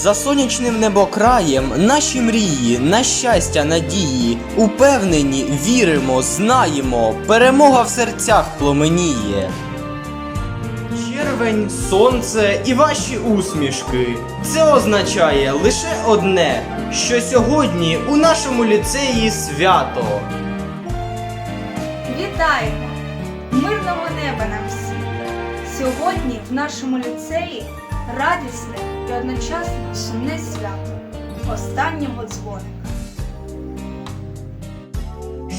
За сонячним небокраєм, наші мрії, на щастя, надії, упевнені, віримо, знаємо, перемога в серцях пломеніє. Червень, сонце і ваші усмішки. Це означає лише одне, що сьогодні у нашому ліцеї свято. Вітаємо! Мирного неба нам всім! Сьогодні в нашому ліцеї радісне і одночасно сумне свято останнього дзвоника.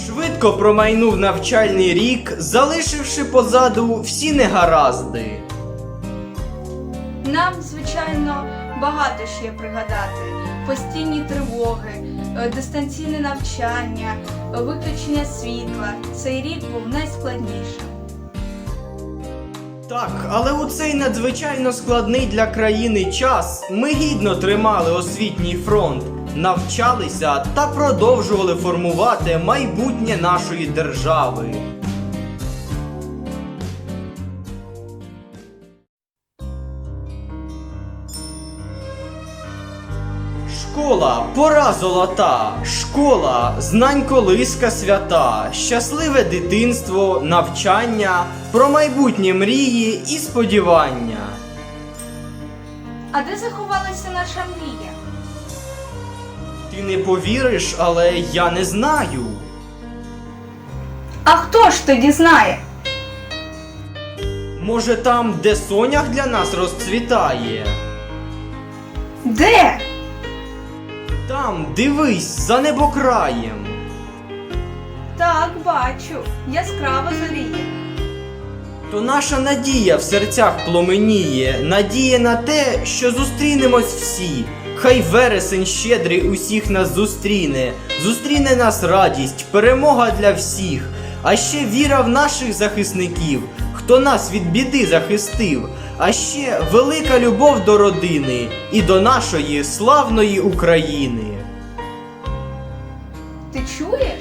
Швидко промайнув навчальний рік, залишивши позаду всі негаразди. Нам, звичайно, багато ще пригадати: постійні тривоги, е, дистанційне навчання, виключення світла. Цей рік був найскладнішим. Так, але у цей надзвичайно складний для країни час ми гідно тримали освітній фронт, навчалися та продовжували формувати майбутнє нашої держави. Пора золота, школа, знань колиска свята, щасливе дитинство, навчання, про майбутнє мрії і сподівання. А де заховалася наша мрія? Ти не повіриш, але я не знаю. А хто ж тоді знає? Може там, де сонях для нас розцвітає? Де? Там, дивись, за небокраєм. Так, бачу, яскраво зоріє. То наша надія в серцях пломеніє, надія на те, що зустрінемось всі. Хай вересень щедрий усіх нас зустріне, зустріне нас радість, перемога для всіх, а ще віра в наших захисників, хто нас від біди захистив, а ще велика любов до родини і до нашої славної України. Ти чуєш?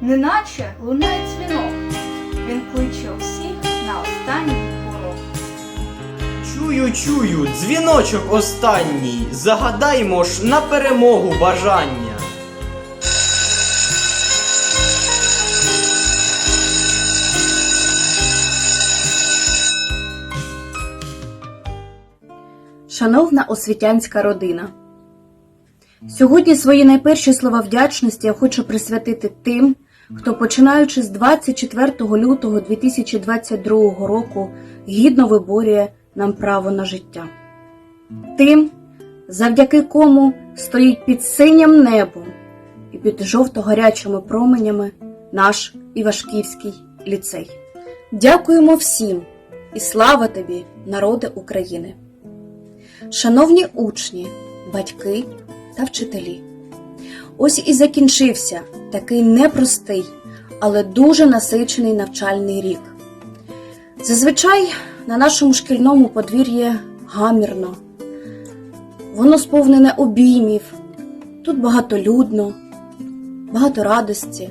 Неначе лунає дзвінок. Він кличе усіх на останній урок. Чую, чую, дзвіночок останній. Загадаймо ж на перемогу бажання. Шановна освітянська родина, сьогодні свої найперші слова вдячності я хочу присвятити тим, хто, починаючи з 24 лютого 2022 року, гідно виборює нам право на життя. Тим, завдяки кому стоїть під синім небом і під жовто-гарячими променями наш Івашківський ліцей. Дякуємо всім і слава тобі, народи України! Шановні учні, батьки та вчителі, ось і закінчився такий непростий, але дуже насичений навчальний рік. Зазвичай на нашому шкільному подвір'ї гамірно, воно сповнене обіймів, тут багатолюдно, багато радості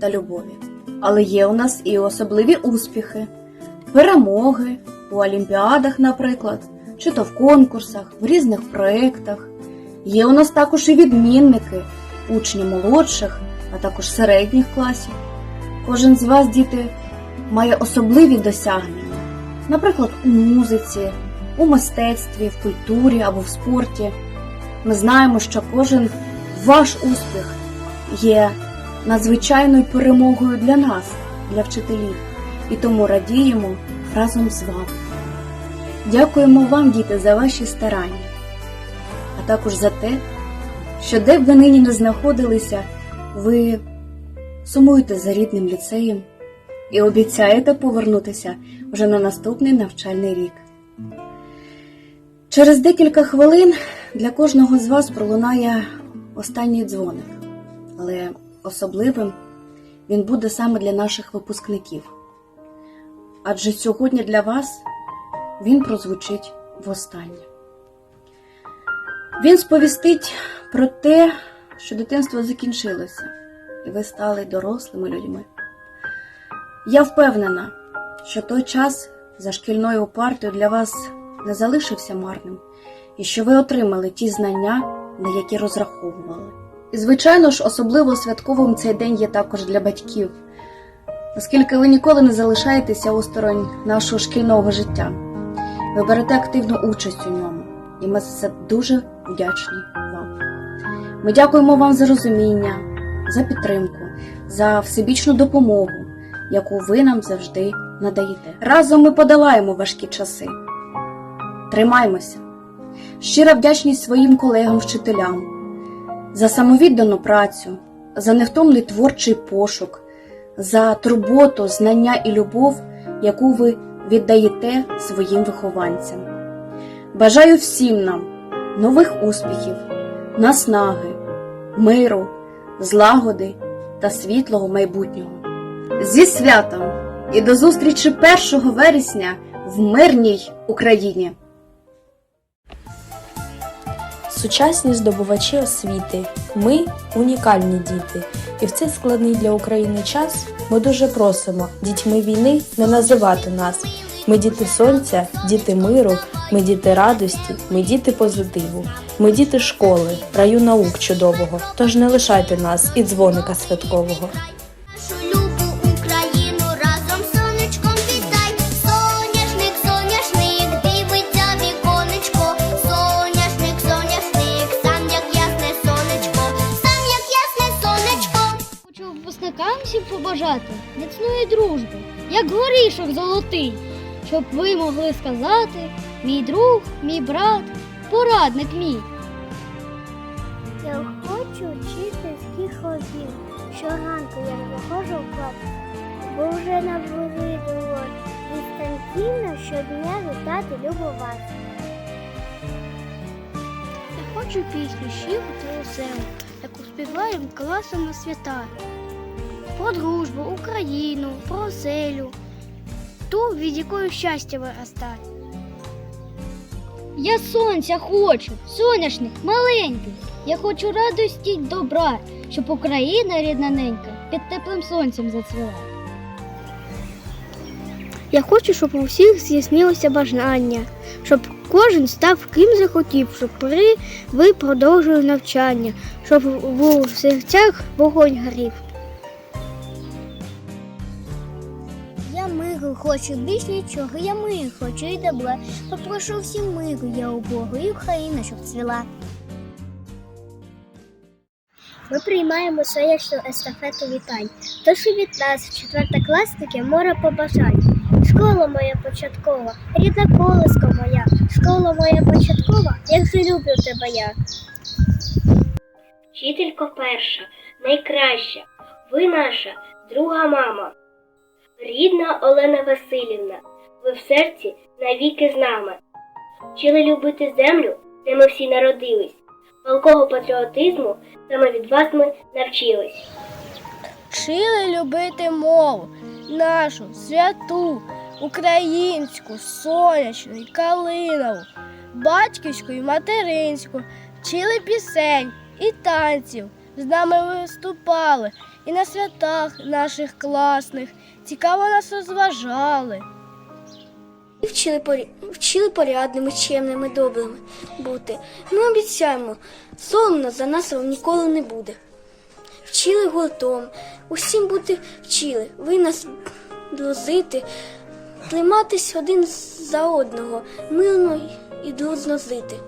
та любові. Але є у нас і особливі успіхи, перемоги у олімпіадах, наприклад чи то в конкурсах, в різних проєктах. Є у нас також і відмінники, учні молодших, а також середніх класів. Кожен з вас, діти, має особливі досягнення, наприклад, у музиці, у мистецтві, в культурі або в спорті. Ми знаємо, що кожен ваш успіх є надзвичайною перемогою для нас, для вчителів, і тому радіємо разом з вами. Дякуємо вам, діти, за ваші старання, а також за те, що де б ви нині не знаходилися, ви сумуєте за рідним ліцеєм і обіцяєте повернутися вже на наступний навчальний рік. Через декілька хвилин для кожного з вас пролунає останній дзвоник, але особливим він буде саме для наших випускників. Адже сьогодні для вас він прозвучить востаннє. Він сповістить про те, що дитинство закінчилося, і ви стали дорослими людьми. Я впевнена, що той час за шкільною партою для вас не залишився марним, і що ви отримали ті знання, на які розраховували. І, звичайно ж, особливо святковим цей день є також для батьків, оскільки ви ніколи не залишаєтеся осторонь нашого шкільного життя. Ви берете активну участь у ньому, і ми за це дуже вдячні вам. Ми дякуємо вам за розуміння, за підтримку, за всебічну допомогу, яку ви нам завжди надаєте. Разом ми подолаємо важкі часи. Тримаймося! Щира вдячність своїм колегам-вчителям за самовіддану працю, за невтомний творчий пошук, за турботу, знання і любов, яку ви віддаєте своїм вихованцям. Бажаю всім нам нових успіхів, наснаги, миру, злагоди та світлого майбутнього. Зі святом і до зустрічі 1 вересня в мирній Україні! Сучасні здобувачі освіти, ми унікальні діти, і в цей складний для України час ми дуже просимо дітьми війни не називати нас. Ми діти сонця, діти миру, ми діти радості, ми діти позитиву, ми діти школи, раю наук чудового. Тож не лишайте нас і дзвоника святкового. Міцної дружби, як горішок золотий, щоб ви могли сказати мій друг, мій брат, порадник мій. Я хочу вчительських обід. Щоранку я виходжу в клас, бо вже наболіло дистанційно щодня вітати любу вас. Я хочу пісню щиру та веселу, яку співаємо класом на свята. Про дружбу, Україну, про оселю, ту, від якої щастя виростає. Я сонця хочу, соняшник маленький. Я хочу радості й добра, щоб Україна рідна ненька під теплим сонцем зацвіла. Я хочу, щоб у всіх здійснилося бажання, щоб кожен став ким захотів, щоб ви, ви продовжили навчання, щоб в серцях вогонь горів. Хочу більш нічого, я миру хочу і добра. Попрошу всім миру, я у Бога, і Україна, щоб цвіла. Ми приймаємо сонячну естафету вітань. Тож і від нас, четвертокласники, море побажань. Школа моя початкова, рідна колиска моя, школа моя початкова, як же люблю тебе я. Вчителько перша, найкраща, ви наша друга мама. Рідна Олена Васильівна, ви в серці навіки з нами. Вчили любити землю, де ми всі народились. Палкого патріотизму саме від вас ми навчились. Вчили любити мову, нашу святу, українську, сонячну і калинову, батьківську і материнську, вчили пісень і танців, з нами виступали і на святах наших класних, цікаво нас розважали. Вчили, порі... вчили порядними, чемними, добрими бути. Ми обіцяємо, соромно за нас вам ніколи не буде. Вчили гуртом, усім бути вчили, ви нас друзити, триматись один за одного, мирно і дружно жити.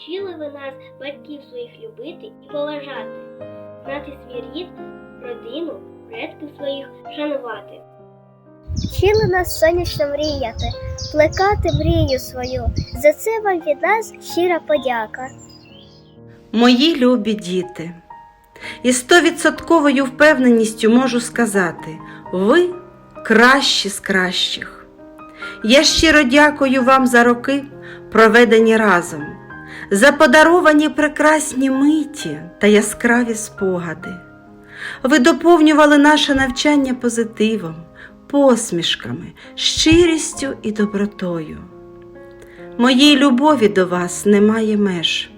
Вчили ви нас, батьків своїх любити і поважати, знати свій рід, родину, предків своїх шанувати. Вчили нас сонячно мріяти, плекати мрію свою. За це вам від нас щира подяка. Мої любі діти, із стовідсотковою впевненістю можу сказати, ви кращі з кращих. Я щиро дякую вам за роки, проведені разом, за подаровані прекрасні миті та яскраві спогади. Ви доповнювали наше навчання позитивом, посмішками, щирістю і добротою. Моїй любові до вас немає меж.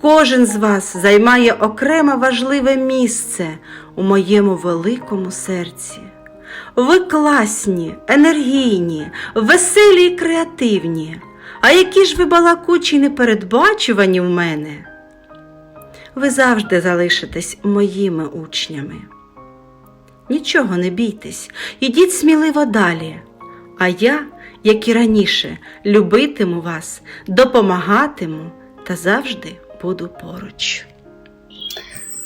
Кожен з вас займає окреме важливе місце у моєму великому серці. Ви класні, енергійні, веселі й креативні. А які ж ви балакучі непередбачувані в мене? Ви завжди залишитесь моїми учнями. Нічого не бійтесь, ідіть сміливо далі. А я, як і раніше, любитиму вас, допомагатиму та завжди буду поруч.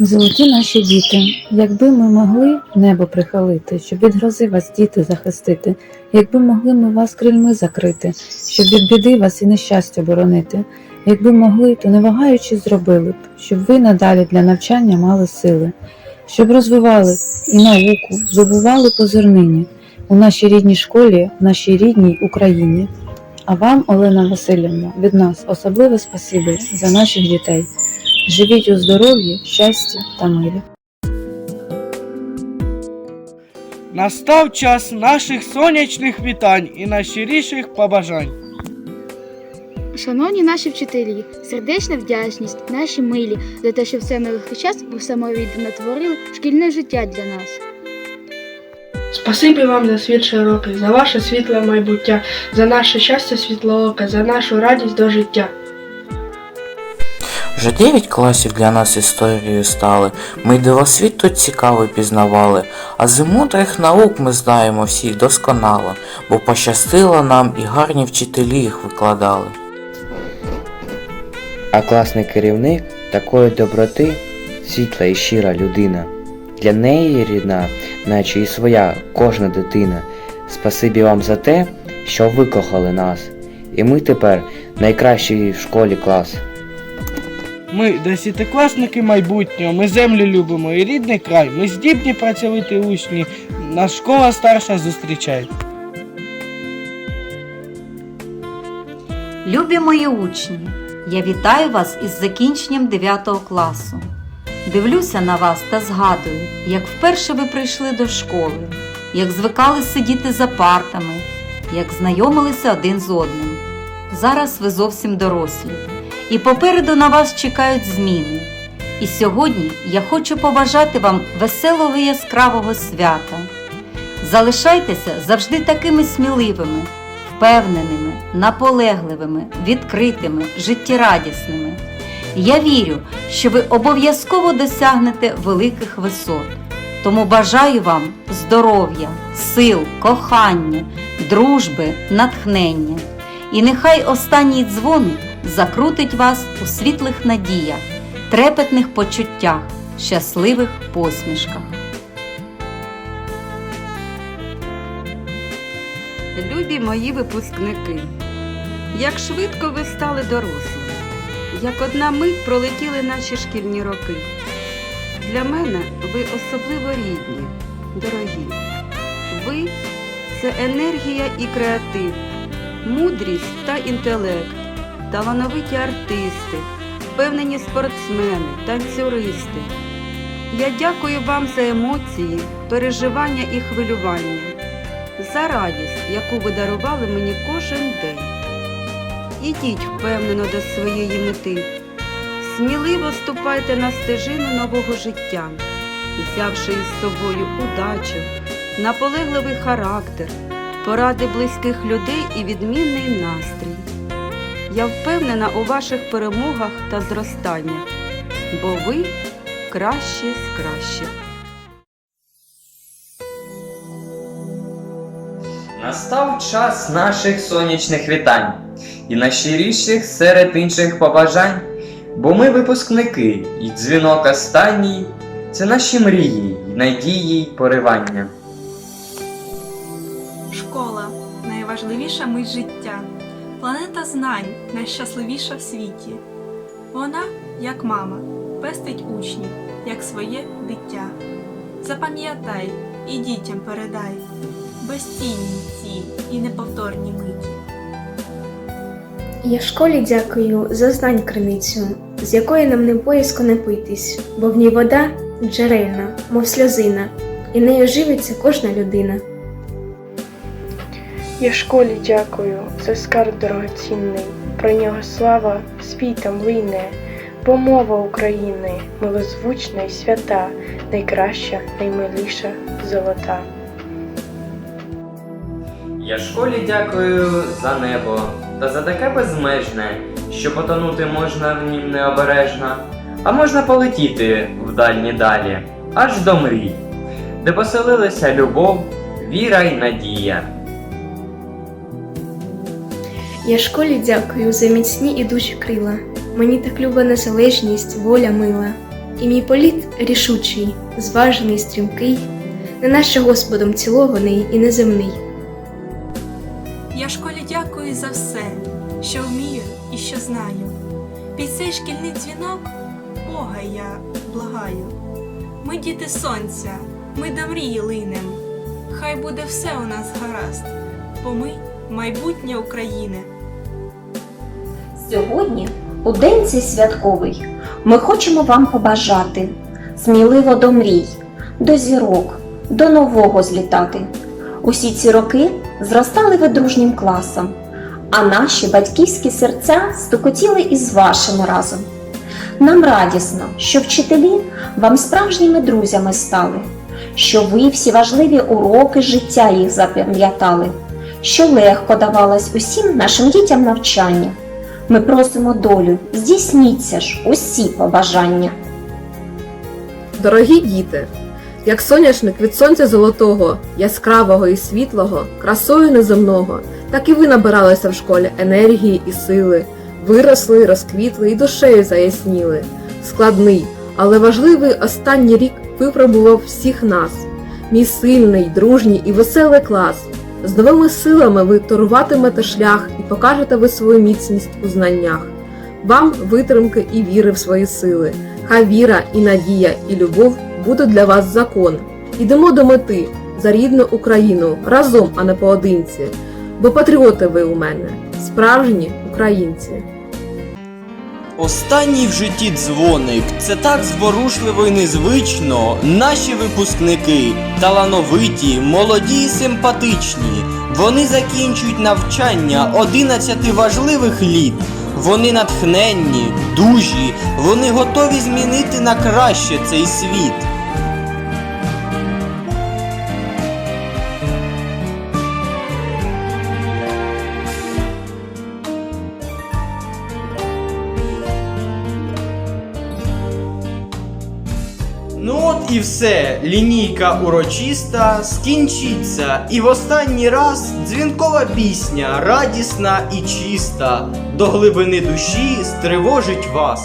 Золоті наші діти, якби ми могли небо прихилити, щоб від грози вас діти захистити, якби могли ми вас крильми закрити, щоб від біди вас і нещастя боронити, якби могли, то не вагаючись зробили б, щоб ви надалі для навчання мали сили, щоб розвивали і науку, здобували по зернині у нашій рідній школі, в нашій рідній Україні. А вам, Олена Васильівна, від нас особливе спасибі за наших дітей. Живіть у здоров'ї, щасті та мирі. Настав час наших сонячних вітань і найщиріших побажань. Шановні наші вчителі, сердечна вдячність, наші милі, за те, що в цей нелегкий час ви самовіддано творили шкільне життя для нас. Спасибі вам за світ широкий, за ваше світле майбуття, за наше щастя світлооке, за нашу радість до життя. Вже дев'ять класів для нас історією стали. Ми дивосвіт тут цікавий пізнавали, а з мудрих наук ми знаємо всіх досконало, бо пощастило нам і гарні вчителі їх викладали. А класний керівник такої доброти, світла і щира людина. Для неї рідна, наче і своя кожна дитина. Спасибі вам за те, що ви кохали нас. І ми тепер найкращий в школі клас. Ми десятикласники майбутнього, ми землю любимо і рідний край. Ми здібні працьовити учні. Нас школа старша зустрічає. Любі мої учні, я вітаю вас із закінченням 9 класу. Дивлюся на вас та згадую, як вперше ви прийшли до школи, як звикали сидіти за партами, як знайомилися один з одним. Зараз ви зовсім дорослі, і попереду на вас чекають зміни. І сьогодні я хочу побажати вам веселого яскравого свята. Залишайтеся завжди такими сміливими, впевненими, наполегливими, відкритими, життєрадісними. Я вірю, що ви обов'язково досягнете великих висот. Тому бажаю вам здоров'я, сил, кохання, дружби, натхнення. І нехай останній дзвоник закрутить вас у світлих надіях, трепетних почуттях, щасливих посмішках. Любі мої випускники, як швидко ви стали дорослими, як одна мить пролетіли наші шкільні роки. Для мене ви особливо рідні, дорогі. Ви це енергія і креатив, мудрість та інтелект, талановиті артисти, впевнені спортсмени, танцюристи. Я дякую вам за емоції, переживання і хвилювання за радість, яку ви дарували мені кожен день. Ідіть впевнено до своєї мети, сміливо ступайте на стежину нового життя, взявши із собою удачу, наполегливий характер, поради близьких людей і відмінний настрій. Я впевнена у ваших перемогах та зростаннях, бо ви кращі з кращих. Настав час наших сонячних вітань і найщиріших серед інших побажань, бо ми випускники, і дзвінок останній це наші мрії, і надії, й поривання. Школа найважливіша мить життя. Планета знань найщасливіша в світі. Вона, як мама, пестить учнів, як своє дитя. Запам'ятай і дітям передай безцінні ці і неповторні миті. Я школі дякую за знань криницю, з якої нам не боязко напитись, бо в ній вода джерельна, мов сльозина, і нею живиться кожна людина. Я школі дякую за скарб дорогоцінний, про нього слава світом лине, бо мова України милозвучна і свята, найкраща, наймиліша, золота. Я школі дякую за небо, та за таке безмежне, що потонути можна в нім необережно, а можна полетіти в дальні далі, аж до мрій, де поселилися любов, віра й надія. Я школі дякую за міцні і дужі крила. Мені так люба незалежність, воля мила. І мій політ рішучий, зважений, стрімкий, не наче Господом цілований і неземний. Я школі дякую за все, що вмію і що знаю. Під цей шкільний дзвінок Бога я благаю. Ми діти сонця, ми до мрії линем. Хай буде все у нас гаразд, бо ми майбутнє України. Сьогодні, у день цей святковий, ми хочемо вам побажати сміливо до мрій, до зірок, до нового злітати. Усі ці роки зростали ви дружнім класом, а наші батьківські серця стукотіли із вашими разом. Нам радісно, що вчителі вам справжніми друзями стали, що ви всі важливі уроки життя їх запам'ятали, що легко давалось усім нашим дітям навчання. Ми просимо долю, здійсніться ж усі побажання. Дорогі діти, як соняшник від сонця золотого, яскравого і світлого, красою неземного, так і ви набиралися в школі енергії і сили, виросли, розквітли і душею заясніли. Складний, але важливий останній рік випробував всіх нас. Мій сильний, дружній і веселий клас. З новими силами ви торуватимете шлях і покажете ви свою міцність у знаннях. Вам витримки і віри в свої сили. Хай віра і надія, і любов будуть для вас закон. Ідемо до мети за рідну Україну разом, а не поодинці. Бо патріоти ви у мене, справжні українці. Останній в житті дзвоник це так зворушливо і незвично. Наші випускники талановиті, молоді і симпатичні. Вони закінчують навчання 11 важливих літ. Вони натхненні, дужі, вони готові змінити на краще цей світ. От і все, лінійка урочиста скінчиться, і в останній раз дзвінкова пісня, радісна і чиста, до глибини душі стривожить вас.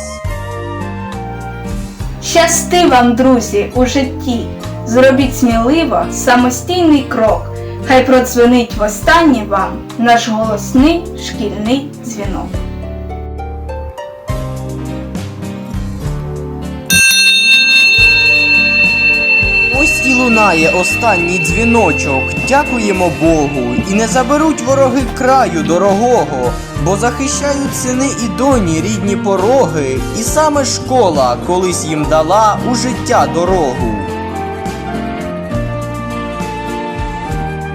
Щасти вам, друзі, у житті. Зробіть сміливо самостійний крок. Хай продзвонить востаннє вам наш голосний шкільний дзвінок. Ось лунає останній дзвіночок. Дякуємо Богу, і не заберуть вороги краю дорогого, бо захищають сини і доні рідні пороги, і саме школа колись їм дала у життя дорогу.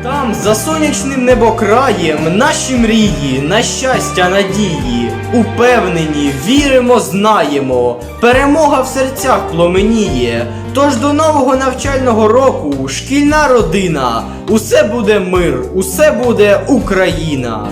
Там, за сонячним небокраєм, наші мрії, на щастя, надії, упевнені, віримо, знаємо, перемога в серцях пломеніє. Тож до нового навчального року, шкільна родина, усе буде мир, усе буде Україна.